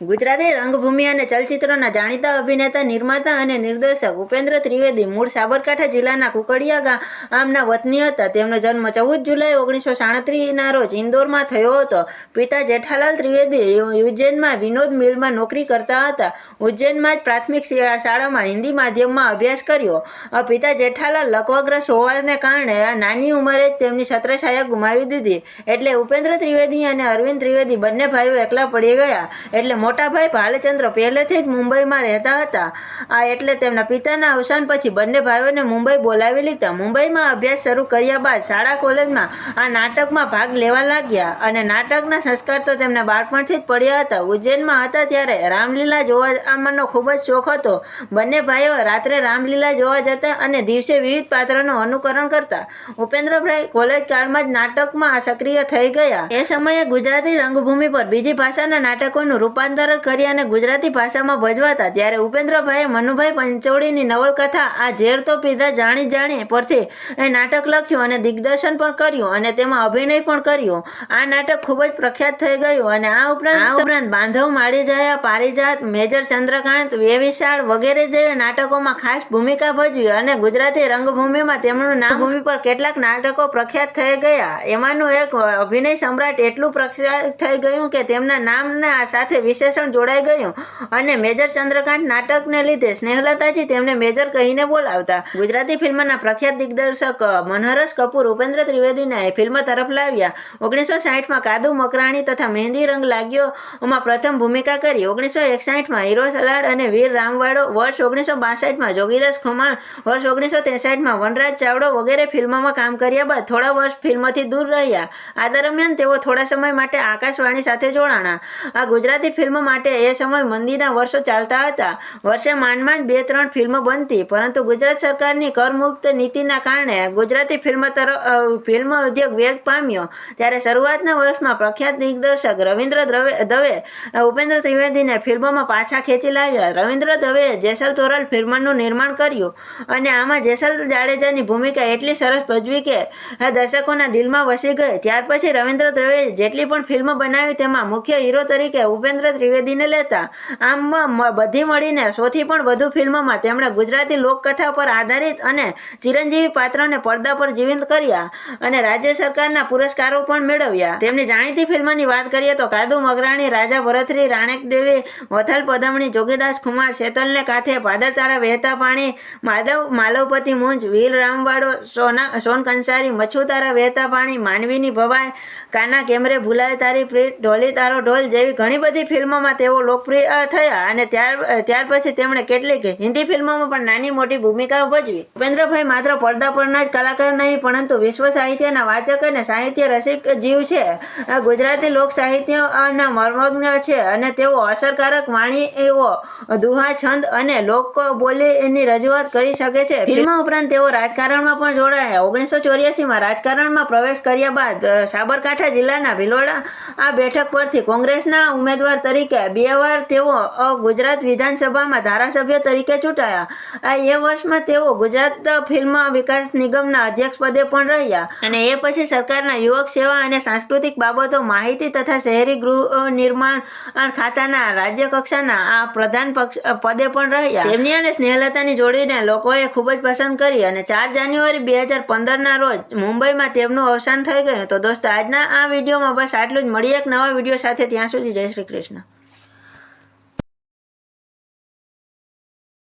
ગુજરાતી રંગભૂમિ અને ચલચિત્રોના જાણીતા અભિનેતા, નિર્માતા અને નિર્દેશક ઉપેન્દ્ર ત્રિવેદી મૂળ સાબરકાંઠા જિલ્લાના કુકડિયા ગામના વતની હતા. તેમનો જન્મ ચૌદ જુલાઈ ઓગણીસો સાડત્રીસના રોજ ઇન્દોરમાં થયો હતો. પિતા જેઠાલાલ ત્રિવેદી ઉજ્જૈનમાં વિનોદ મિલમાં નોકરી કરતા હતા. ઉજ્જૈનમાં જ પ્રાથમિક શાળામાં હિન્દી માધ્યમમાં અભ્યાસ કર્યો. પિતા જેઠાલાલ લકવગ્રસ્ત હોવાને કારણે નાની ઉંમરે જ તેમની છત્રછાયા ગુમાવી દીધી. એટલે ઉપેન્દ્ર ત્રિવેદી અને અરવિંદ ત્રિવેદી બંને ભાઈઓ એકલા પડી ગયા. એટલે મોટા ભાઈ ભાલચંદ્ર પહેલેથી જ મુંબઈમાં રહેતા હતા. આ એટલે તેમના પિતાના અવસાન પછી બંને ભાઈઓને મુંબઈ બોલાવી લીધા. મુંબઈમાં અભ્યાસ શરૂ કર્યા બાદ શાળા કોલેજમાં આ નાટકમાં ભાગ લેવા લાગ્યા અને નાટકના સંસ્કાર તો તેમને બાળપણથી જ પડ્યા હતા. ઉજ્જૈનમાં હતા ત્યારે રામલીલા જોવાનો ખૂબ જ શોખ હતો. બંને ભાઈઓ રાત્રે રામલીલા જોવા જતા અને દિવસે વિવિધ પાત્રનું અનુકરણ કરતા. ઉપેન્દ્રભાઈ કોલેજ કાળમાં જ નાટકમાં સક્રિય થઈ ગયા. એ સમયે ગુજરાતી રંગભૂમિ પર બીજી ભાષાના નાટકોનું રૂપાંતર કરી અને ગુજરાતી ભાષામાં ભજવાતા, ત્યારે ઉપેન્દ્રભાઈએ મનુભાઈ પંચોળીની નવલકથા, આ ઝેર તો પીધા જાણી જાણે પરથી એ નાટક લખ્યું અને દિગ્દર્શન પણ કર્યું અને તેમાં અભિનય પણ કર્યો. આ નાટક ખૂબ જ પ્રખ્યાત થઈ ગયું અને આ ઉપરાંત આ ઉપરાંત બાંધવ માળીજાયા, પારિજાત, મેજર ચંદ્રકાંત, વેવિશાળ વગેરે જેવા નાટકોમાં ખાસ ભૂમિકા ભજવી અને ગુજરાતી રંગભૂમિમાં તેમનું નામ ભૂમિ પર કેટલાક નાટકો પ્રખ્યાત થઈ ગયા. એમાંનું એક અભિનય સમ્રાટ એટલું પ્રખ્યાત થઈ ગયું કે તેમના નામના સાથે વિશેષણ જોડાઈ ગયું અને મેજર ચંદ્રકાંત નાટકને લીધે સ્નેહલતાજી તેમને મેજર કહીને બોલાવતા. ગુજરાતી ફિલ્મના પ્રખ્યાત દિગ્દર્શક મનહરસ કપૂર, ઉપેન્દ્ર ત્રિવેદીને ફિલ્મ તરફ લાવ્યા. ઓગણીસો સાહીઠમાં કાદુ મકરાણી તથા મહેંદી રંગ લાગ્યોમાં પ્રથમ ભૂમિકા કરી. ઓગણીસો એકસાઠમાં હીરો સલાડ અને વીર રામવાડો, વર્ષ ઓગણીસો બાસઠમાં જોગીદાસ ખુમાણ વર્ષ ઓગણીસો ત્રેસઠમાં વનરાજ ચાવડો વગેરે ફિલ્મોમાં કામ કર્યા બાદ થોડા વર્ષ ફિલ્મથી દૂર રહ્યા. આ દરમિયાન તેઓ થોડા સમય માટે આકાશવાણી સાથે જોડાણા. આ ગુજરાતી ફિલ્મ માટે એ સમય મંદીના વર્ષો ચાલતા હતા. વર્ષે માંડ માંડ બે ત્રણ ફિલ્મો બનતી, પરંતુ ગુજરાત સરકારની કરમુક્ત નીતિના કારણે ગુજરાતી ફિલ્મ તરફ ફિલ્મ ઉદ્યોગ વેગ પામ્યો. ત્યારે શરૂઆતના વર્ષમાં પ્રખ્યાત દિગ્દર્શક રવિન્દ્ર દવે ઉપેન્દ્ર ત્રિવેદીને ફિલ્મોમાં પાછા ખેંચી લાવ્યા. રવિન્દ્ર દવેએ જેસલ તોરલ ફિલ્મનું નિર્માણ કર્યું, અને આમાં જેસલ જાડેજાની ભૂમિકા એટલી સરસ ભજવી કે દર્શકોના દિલમાં વસી ગઈ. ત્યાર પછી રવિન્દ્ર દવેએ જેટલી પણ ફિલ્મ બનાવી તેમાં મુખ્ય હીરો તરીકે ઉપેન્દ્ર ત્રિવેદીને લેતા. આમ બધી મળીને સૌથી પણ વધુ ફિલ્મોમાં તેમણે ગુજરાતી લોકકથા પર આધારિત અને ચિરંજીવી પાત્રને પડદા પર જીવંત કર્યા અને રાજ્ય સરકારના પુરસ્કારો પણ મેળવ્યા. તેમની જાણીતી ફિલ્મની વાત કરીએ તો કાદુ મગરાણી, રાજા ભરતરી રાણેક દેવી વથલ પદમણી, જોગીદાસ કુમાર, શેતલને કાંઠે પાદરતારા વહેતા પાણી માધવ, માલવપતિ મુંજ, વીર રામવાડો, સોના સોન કંસારી મચ્છુ તારા વહેતા પાણી માનવીની ભવાઈ, કાના કેમરે ભૂલાય તારી પ્રીત, ઢોલી તારો ઢોલ જેવી ઘણી બધી ફિલ્મોમાં તેઓ લોકપ્રિય થયા અને ત્યાર ત્યાર પછી તેમણે કેટલીક હિન્દી ફિલ્મોમાં પણ નાની મોટી ભૂમિકાઓ ભજવી. ઉપેન્દ્રભાઈ માત્ર પડદા પરના જ કલાકાર નહીં, પરંતુ વિશ્વ સાહિત્યના વાચક અને સાહિત્ય રસિક જીવ છે. ગુજરાતી લોક સાહિત્યના મર્મજ્ઞ છે અને તેઓ અસરકારક વાણી, એવો દુહા, છંદ અને લોક બોલીની રજૂઆત કરી શકે છે. ફિલ્મ ઉપરાંત તેઓ રાજકારણમાં પણ જોડાયા. ઓગણીસો ચોર્યાસીમાં રાજકારણમાં પ્રવેશ કર્યા બાદ સાબરકાંઠા જિલ્લાના ભિલોડા આ બેઠક પરથી કોંગ્રેસના ઉમેદવાર તરીકે બે વાર તેઓ ગુજરાત વિધાનસભામાં ધારાસભ્ય તરીકે ચૂંટાયા. એ વર્ષમાં તેઓ ગુજરાત ફિલ્મ વિકાસ નિગમના અધ્યક્ષ પદે પણ રહ્યા. અને એ પછી સરકારના યુવક સેવા અને સાંસ્કૃતિક બાબતો, માહિતી તથા શહેરી ગૃહ નિર્માણ ખાતાના રાજ્ય કક્ષાના આ પ્રધાન પક્ષ પદે પણ રહ્યા. તેમની અને સ્નેહલતાની જોડીને લોકોએ ખૂબ જ પસંદ કરી અને ચાર જાન્યુઆરી બે હજાર પંદરના રોજ મુંબઈમાં તેમનું અવસાન થઈ ગયું. તો દોસ્તો, આજના આ વિડીયોમાં બસ આટલું જ. મળીએ એક નવા વીડિયો સાથે. ત્યાં સુધી જય શ્રી કૃષ્ણ.